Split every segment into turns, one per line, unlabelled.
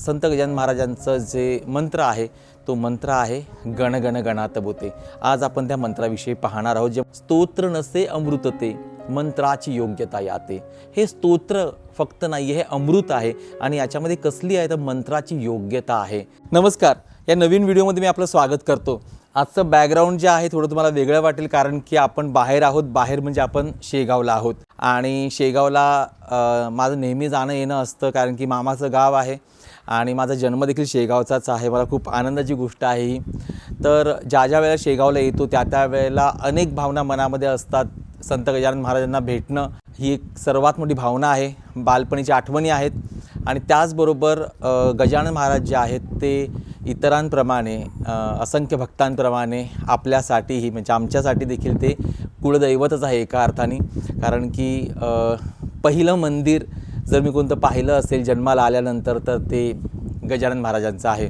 संत गजानन महाराजांचं जे मंत्र आहे तो मंत्र आहे गण गण गणात बोते आज आपण त्या मंत्राविषयी पाहणार आहोत जे स्तोत्र नसे अमृत ते मंत्राची योग्यता याते. हे स्तोत्र फक्त नाही हे अमृत आहे आणि याच्यामध्ये कसली आहे तर मंत्राची योग्यता आहे. नमस्कार या नवीन व्हिडिओमध्ये मी आपलं स्वागत करतो. आजचं बॅकग्राऊंड जे आहे थोडं तुम्हाला वेगळं वाटेल कारण की आपण बाहेर आहोत बाहेर म्हणजे आपण शेगावला आहोत. आणि शेगावला माझं नेहमी जाणं येणं असतं कारण की मामाचं गाव आहे आणि माझा जन्मदेखील शेगावचाच आहे. मला खूप आनंदाची गोष्ट आहे ही. तर ज्या ज्या वेळेला शेगावला येतो त्या त्या वेळेला अनेक भावना मनामध्ये असतात. संत गजानन महाराजांना भेटणं ही एक सर्वात मोठी भावना आहे. बालपणीच्या आठवणी आहेत आणि त्याचबरोबर गजानन महाराज जे आहेत ते इतरांप्रमाणे असंख्य भक्तांप्रमाणे आपल्यासाठीही म्हणजे आमच्यासाठी देखील ते कुळदैवतच आहे एका अर्थाने. कारण की पहिलं मंदिर जर मी कोणतं पाहिलं असेल जन्माला आल्यानंतर तर ते गजानन महाराजांचं आहे.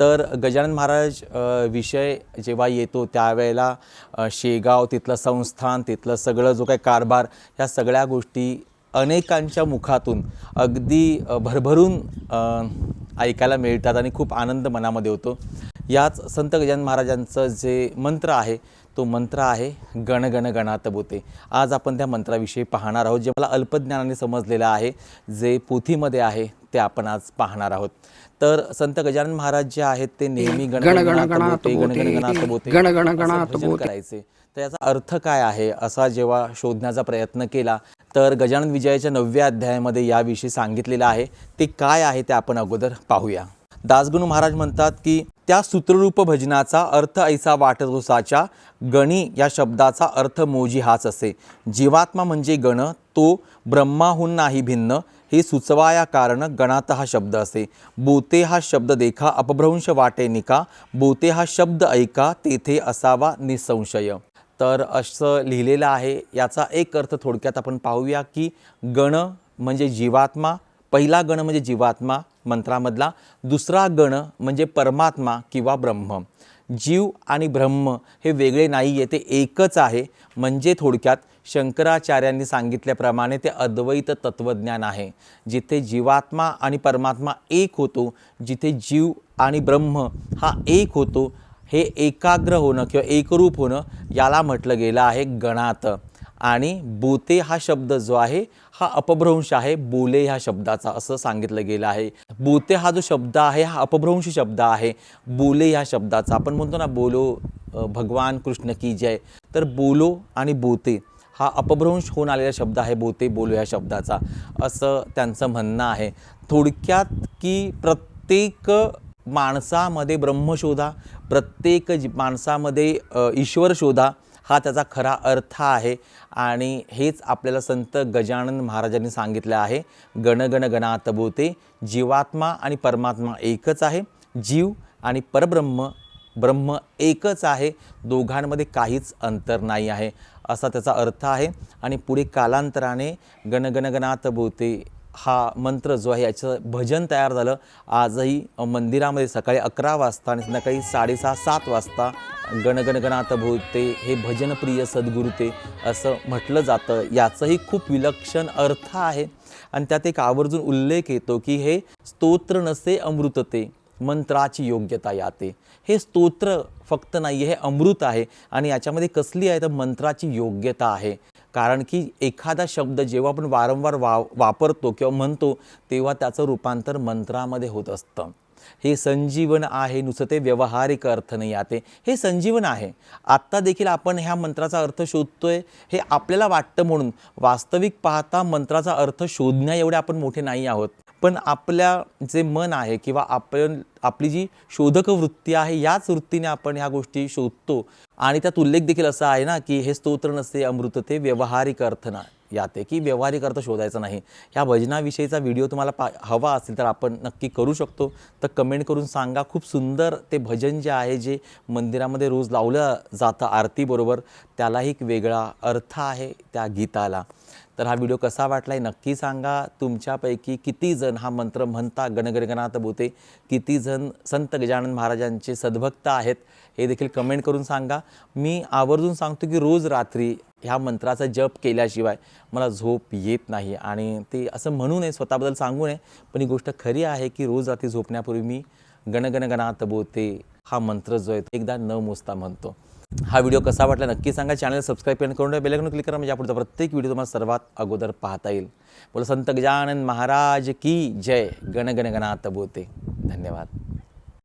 तर गजानन महाराज विषय जेव्हा येतो त्यावेळेला शेगाव तिथलं संस्थान तिथलं सगळं जो काही कारभार ह्या सगळ्या गोष्टी अनेकांच्या मुखातून अगदी भरभरून ऐकायला मिळतात आणि खूप आनंद मनामध्ये होतो. याच संत गजानन महाराजांचं जे मंत्र आहे तो मंत्र आहे गण गण गणात बोते. आज आपण त्या मंत्राविषयी पाहणार आहोत जे मला अल्पज्ञानाने समजलेलं आहे जे पोथीमध्ये आहे ते आपण आज पाहणार आहोत. तर संत गजानन महाराज जे आहेत ते नेहमी बोते. करायचे. तर याचा अर्थ काय आहे असा जेव्हा शोधण्याचा प्रयत्न केला तर गजानन विजयाच्या नवव्या अध्यायामध्ये याविषयी सांगितलेलं आहे. ते काय आहे ते आपण अगोदर पाहूया. दासगणू महाराज म्हणतात की त्या सूत्ररूप भजनाचा अर्थ ऐसा वाटतोसाच्या गणी या शब्दाचा अर्थ मोजी हाच असे. जीवात्मा म्हणजे गण तो ब्रह्माहून नाही भिन्न हे सुचवाया कारण गणात हा शब्द असे. बोते हा शब्द देखा अपभ्रंश वाटे निका बोते हा शब्द ऐका तेथे असावा निसंशय. तर असं लिहिलेलं आहे याचा एक अर्थ थोडक्यात आपण पाहूया की गण म्हणजे जीवात्मा पहिला गण म्हणजे जीवात्मा मंत्रामधला दुसरा गण म्हणजे परमात्मा किंवा ब्रह्म. जीव आणि ब्रह्म हे वेगळे नाही आहे ते एकच आहे. म्हणजे थोडक्यात शंकराचार्यांनी सांगितल्याप्रमाणे ते अद्वैत तत्त्वज्ञान आहे. जिथे जीवात्मा आणि परमात्मा एक होतो जिथे जीव आणि ब्रह्म हा एक होतो हे एकाग्र होणं किंवा एकरूप होणं याला म्हटलं गेलं आहे गणात. आणि बोते हा शब्द जो आहे हा अपभ्रंश आहे. बोले ह्या शब्दाचा असं सांगितलं गेलं आहे. बोते हा जो शब्द आहे हा अपभ्रंश शब्द आहे. बोले ह्या शब्दाचा आपण म्हणतो ना बोलो भगवान कृष्ण की जय. तर बोलो आणि बोते हा अपभ्रंश होऊन आलेला शब्द आहे बोते बोलो ह्या शब्दाचा. असं त्यांचं म्हणणं आहे. थोडक्यात की प्रत्येक माणसामध्ये ब्रह्म शोधा प्रत्येक जी माणसामध्ये ईश्वर शोधा हा त्याचा खरा अर्थ आहे. आणि हेच आपल्याला संत गजानन महाराजांनी सांगितलं आहे. गणगण गण जीवात्मा आणि परमात्मा एकच आहे. जीव आणि परब्रह्म ब्रह्म एकच आहे. दोघांमध्ये काहीच अंतर नाही आहे. असा त्याचा अर्थ आहे. आणि पुढे कालांतराने गणगणगणात गण बोते हा मंत्र जो आहे याचं भजन तयार झालं. आजही मंदिरामध्ये सकाळी अकरा वाजता आणि संध्याकाळी साडेसहा सात वाजता गणगणगणात भोवते हे भजनप्रिय सद्गुरुते असं म्हटलं जातं. याचंही खूप विलक्षण अर्थ आहे. आणि त्यात एक आवर्जून उल्लेख येतो की हे स्तोत्र नसे अमृतते मंत्राची योग्यता याते. हे स्तोत्र फक्त नाही हे अमृत आहे. आणि याच्यामध्ये कसली आहे तर मंत्राची योग्यता आहे. कारण की एखादा शब्द जेव्हा आपण वारंवार वा वापरतो किंवा म्हणतो तेव्हा त्याचं रूपांतर मंत्रामध्ये होत असतं. हे संजीवन आहे नुसतं ते व्यवहारिक अर्थ नाही आते हे संजीवन आहे. आत्ता देखील आपण ह्या मंत्राचा अर्थ शोधतोय हे आपल्याला वाटतं म्हणून. वास्तविक पाहता मंत्राचा अर्थ शोधण्या एवढे आपण मोठे नाही आहोत. पण आपल्या जे मन आहे किंवा आपण आपली जी शोधक वृत्ती आहे याच वृत्तीने आपण ह्या गोष्टी शोधतो. आणि त्यात उल्लेख देखील असा आहे ना की हे स्तोत्र नसते अमृत ते व्यवहारिक अर्थ ना. याते की व्यवहारिक अर्थ शोधायचा नाही. ह्या भजनाविषयीचा व्हिडिओ तुम्हाला पा हवा असेल तर आपण नक्की करू शकतो. तर कमेंट करून सांगा. खूप सुंदर ते भजन जे आहे जे मंदिरामध्ये रोज लावलं जातं आरतीबरोबर त्यालाही एक वेगळा अर्थ आहे त्या गीताला. तर हा व्हिडिओ कसा वाटला आहे नक्की सांगा. तुमच्यापैकी किती जण हा मंत्र म्हणता गणगणगणात बोते किती जण संत गजानन महाराजांचे सद्भक्त आहेत हे देखील कमेंट करून सांगा. मी आवर्जून सांगतो की रोज रात्री ह्या मंत्राचा जप केल्याशिवाय मला झोप येत नाही. आणि ते असं म्हणू नये स्वतःबद्दल सांगू नये पण ही गोष्ट खरी आहे की रोज रात्री झोपण्यापूर्वी मी गणगणगणात बोते हा मंत्र जो आहे तो एकदा न मोजता म्हणतो. हा व्हिडिओ कसा वाटला नक्की सांगा. चॅनल सबस्क्राईब करून बेलकन क्लिक करा म्हणजे पुढचा प्रत्येक व्हिडिओ तुम्हाला सर्वात अगोदर पाहता येईल. बोला संत गजानन महाराज की जय. गणगणगणात बोते धन्यवाद.